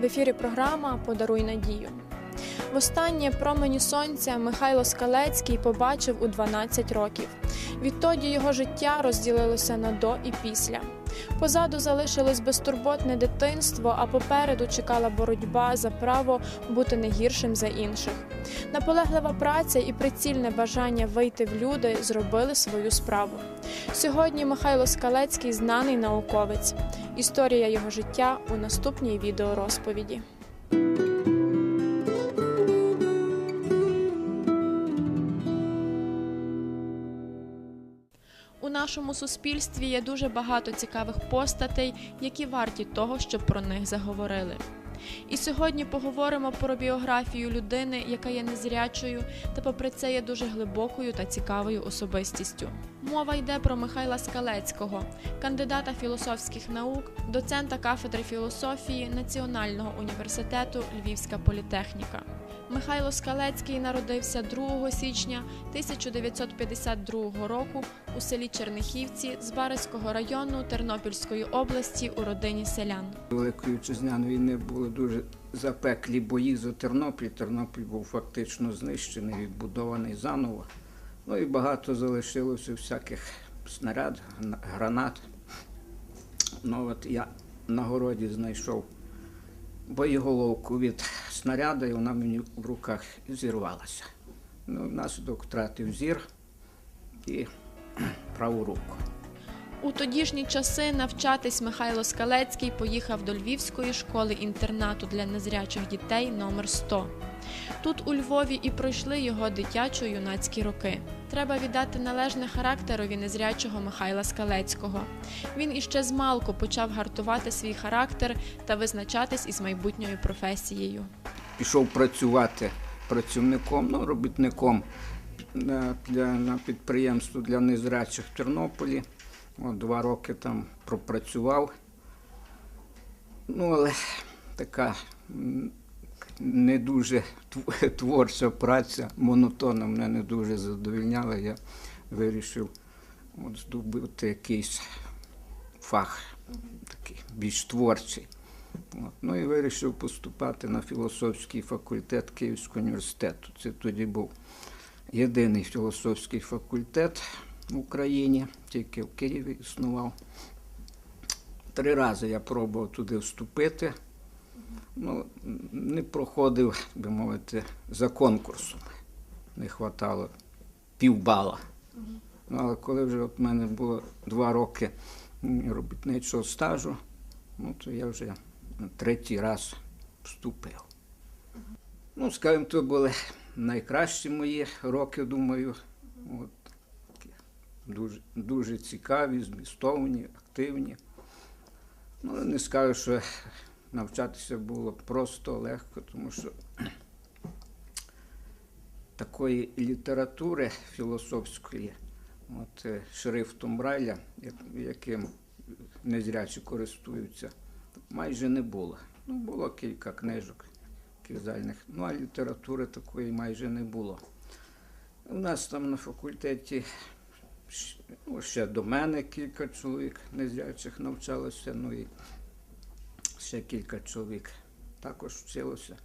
В ефірі програма Подаруй надію. Востаннє промені сонця Михайло Скалецький побачив у 12 років. Відтоді його життя розділилося на до і після. Позаду залишилось безтурботне дитинство, а попереду чекала боротьба за право бути не гіршим за інших. Наполеглива праця і прицільне бажання вийти в люди зробили свою справу. Сьогодні Михайло Скалецький знаний науковець. Історія його життя у наступній відеорозповіді. Нашому суспільстві є дуже багато цікавих постатей, які варті того, щоб про них заговорили. І сьогодні поговоримо про біографію людини, яка є незрячою, та попри це є дуже глибокою та цікавою особистістю. Мова йде про Михайла Скалецького, кандидата філософських наук, доцента кафедри філософії Національного університету Львівська політехніка. Михайло Скалецький народився 2 січня 1952 року у селі Чернихівці з Барицького району Тернопільської області у родині селян. Великої вітчизняної війни були дуже запеклі бої за Тернопіль. Тернопіль був фактично знищений, відбудований заново. Ну і багато залишилося всяких снаряд, гранат. Ну от я на городі знайшов боєголовку від снаряда, і вона мені в руках зірвалася. Ну, внаслідок втратив зір і праву руку. У тодішні часи навчатись Михайло Скалецький поїхав до Львівської школи інтернату для незрячих дітей номер 100. Тут у Львові і пройшли його дитячо-юнацькі роки. Треба віддати належне характерові незрячого Михайла Скалецького. Він іще з малку почав гартувати свій характер та визначатись із майбутньою професією. пішов працювати працівником, ну, робітником для, на підприємство для незрячих в Тернополі. От, два роки там пропрацював. Ну, але така не дуже творча праця, монотонна мене не дуже задовільняла. Я вирішив от, здобути якийсь фах такий більш творчий. От. Ну і вирішив поступати на філософський факультет Київського університету. Це тоді був єдиний філософський факультет в Україні, тільки в Києві існував. Три рази я пробував туди вступити. Ну, не проходив, би мовити, за конкурсом. Не вистачало півбала. Ну, але коли вже от мене було два роки робітничого стажу, ну, то я вже третій раз вступив. Ну, скажімо, то були найкращі мої роки, думаю. От, дуже, дуже цікаві, змістовні, активні. Ну, не скажу, що навчатися було просто легко, тому що такої літератури філософської, от е, шрифтом Брайля, яким незрячі користуються, майже не було. Ну, було кілька книжок кізальних, ну а літератури такої майже не було. У нас там на факультеті ну, ще до мене кілька чоловік незрячих навчалося, ну і ще кілька чоловік також вчилося.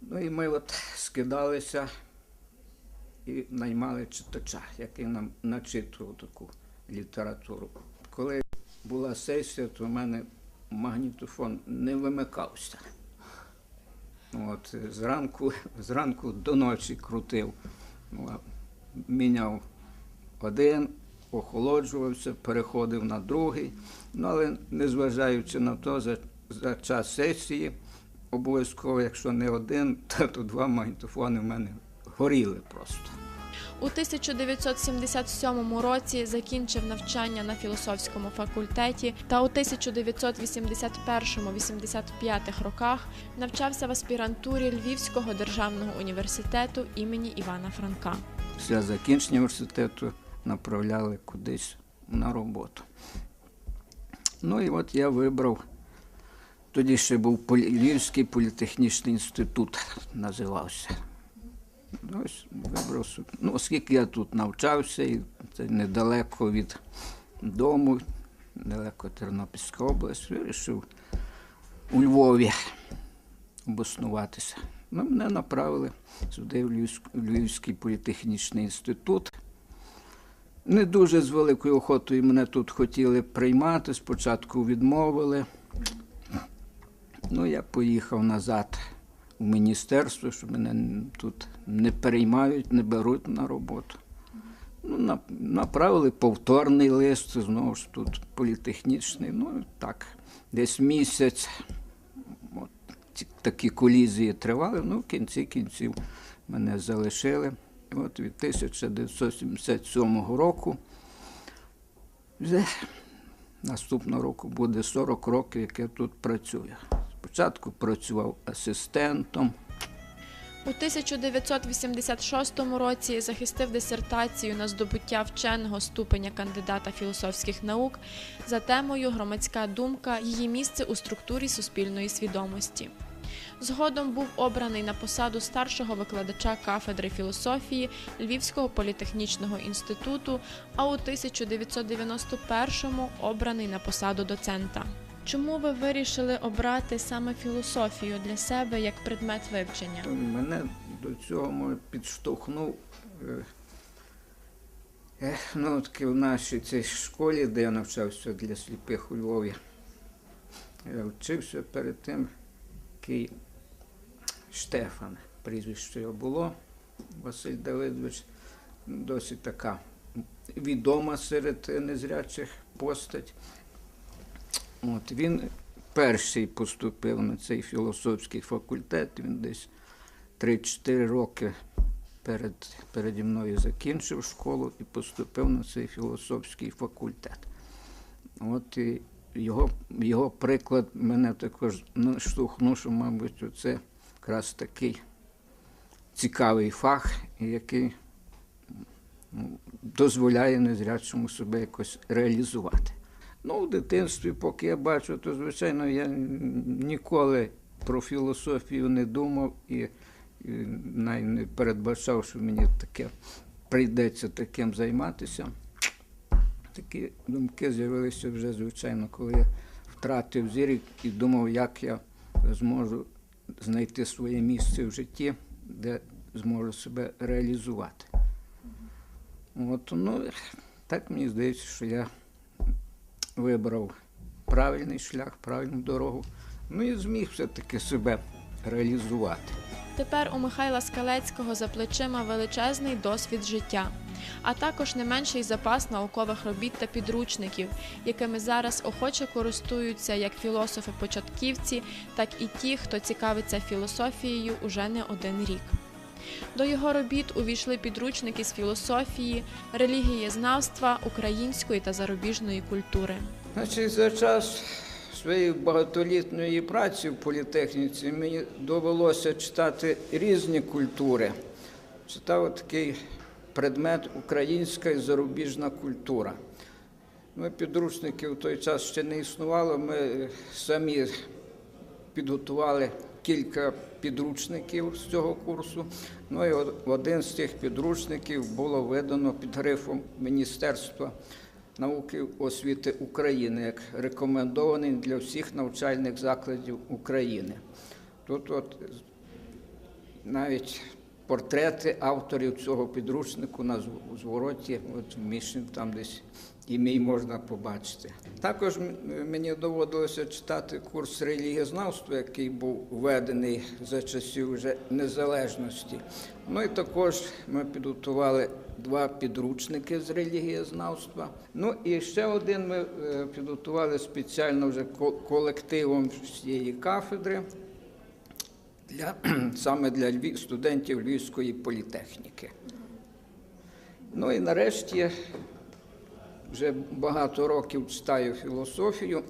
Ну і ми от скидалися і наймали читача, який нам начитував таку літературу. Коли була сесія, то в мене магнітофон не вимикався. От, зранку, зранку до ночі крутив, Ну, міняв один, охолоджувався, переходив на другий. Ну, але незважаючи на то, за, за час сесії обов'язково, якщо не один, то, то два магнітофони в мене горіли просто. У 1977 році закінчив навчання на філософському факультеті та у 1981-85 роках навчався в аспірантурі Львівського державного університету імені Івана Франка. Після закінчення університету направляли кудись на роботу. Ну і от я вибрав, тоді ще був Львівський політехнічний інститут, називався. Ну, Ось вибрав, ну, оскільки я тут навчався, і це недалеко від дому, недалеко Тернопільська область, вирішив у Львові обоснуватися. Ну, мене направили сюди, в Львівський політехнічний інститут. Не дуже з великою охотою мене тут хотіли приймати. Спочатку відмовили. Ну, я поїхав назад у міністерство, що мене тут не переймають, не беруть на роботу. Ну, направили повторний лист, знову ж тут політехнічний. Ну, так, десь місяць. От, ці- такі колізії тривали, ну, в кінці кінців мене залишили. От від 1977 року вже наступного року буде 40 років, як я тут працюю. Спочатку працював асистентом, У 1986 році захистив дисертацію на здобуття вченого ступеня кандидата філософських наук за темою Громадська думка, її місце у структурі суспільної свідомості. Згодом був обраний на посаду старшого викладача кафедри філософії Львівського політехнічного інституту, а у 1991-му обраний на посаду доцента. Чому ви вирішили обрати саме філософію для себе як предмет вивчення? Мене до цього підштовхнув. е, е, Ну, таки в нашій цій школі, де я навчався для сліпих у Львові. Я вчився перед тим, який Штефан, прізвище його було, Василь Давидович, досить така відома серед незрячих постать. От, він перший поступив на цей філософський факультет, він десь 3-4 роки перед, переді мною закінчив школу і поступив на цей філософський факультет. От і його, його приклад мене також наштовхнув, що, мабуть, це якраз такий цікавий фах, який ну, дозволяє незрячому себе якось реалізувати. Ну, в дитинстві, поки я бачу, то звичайно я ніколи про філософію не думав і, навіть не передбачав, що мені таке прийдеться таким займатися. Такі думки з'явилися вже, звичайно, коли я втратив зір і думав, як я зможу знайти своє місце в житті, де зможу себе реалізувати. От, ну, так мені здається, що я вибрав правильний шлях, правильну дорогу, ну і зміг все-таки себе реалізувати. Тепер у Михайла Скалецького за плечима величезний досвід життя, а також не менший запас наукових робіт та підручників, якими зараз охоче користуються як філософи-початківці, так і ті, хто цікавиться філософією уже не один рік. До його робіт увійшли підручники з філософії, релігієзнавства, української та зарубіжної культури. Значить, за час своєї багатолітньої праці в політехніці мені довелося читати різні культури. Читав такий предмет українська і зарубіжна культура. Ми підручників в той час ще не існувало. Ми самі підготували кілька підручників з цього курсу. Ну і один з цих підручників було видано під грифом Міністерства науки освіти України як рекомендований для всіх навчальних закладів України. Тут от навіть портрети авторів цього підручнику на зв- звороті, от вміщені там десь і мій можна побачити. Також мені доводилося читати курс релігієзнавства, який був введений за часів вже незалежності. Ну і також ми підготували два підручники з релігієзнавства. Ну і ще один ми е, підготували спеціально вже колективом всієї кафедри для, саме для студентів Львівської політехніки. Ну і нарешті вже багато років читаю філософію.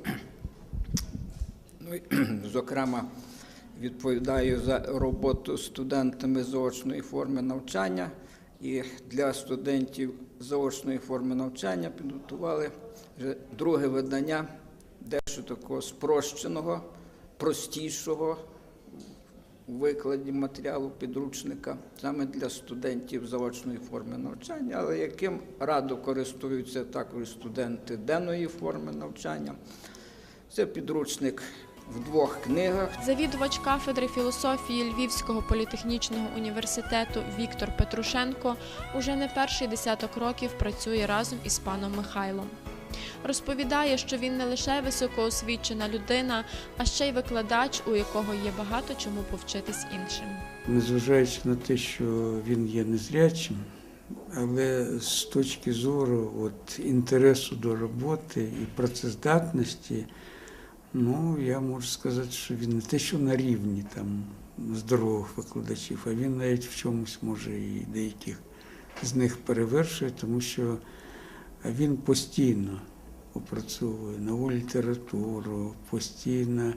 Ну, зокрема, відповідаю за роботу студентами заочної форми навчання. І для студентів заочної форми навчання підготували вже друге видання дещо такого спрощеного, простішого викладі матеріалу підручника саме для студентів заочної форми навчання, але яким радо користуються також студенти денної форми навчання. Це підручник в двох книгах. Завідувач кафедри філософії Львівського політехнічного університету Віктор Петрушенко уже не перший десяток років працює разом із паном Михайлом. Розповідає, що він не лише високоосвічена людина, а ще й викладач, у якого є багато чому повчитись іншим. незважаючи на те, що він є незрячим, але з точки зору от, інтересу до роботи і працездатності, ну, я можу сказати, що він не те, що на рівні там, здорових викладачів, а він навіть в чомусь може і деяких з них перевершує, тому що він постійно опрацьовує нову літературу, постійно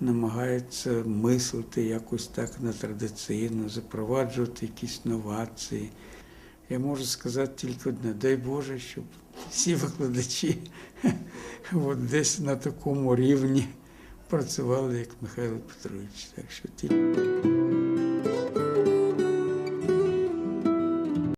намагається мислити якось так нетрадиційно, запроваджувати якісь новації. Я можу сказати тільки одне: дай Боже, щоб всі викладачі от десь на такому рівні працювали, як Михайло Петрович. Так що тільки.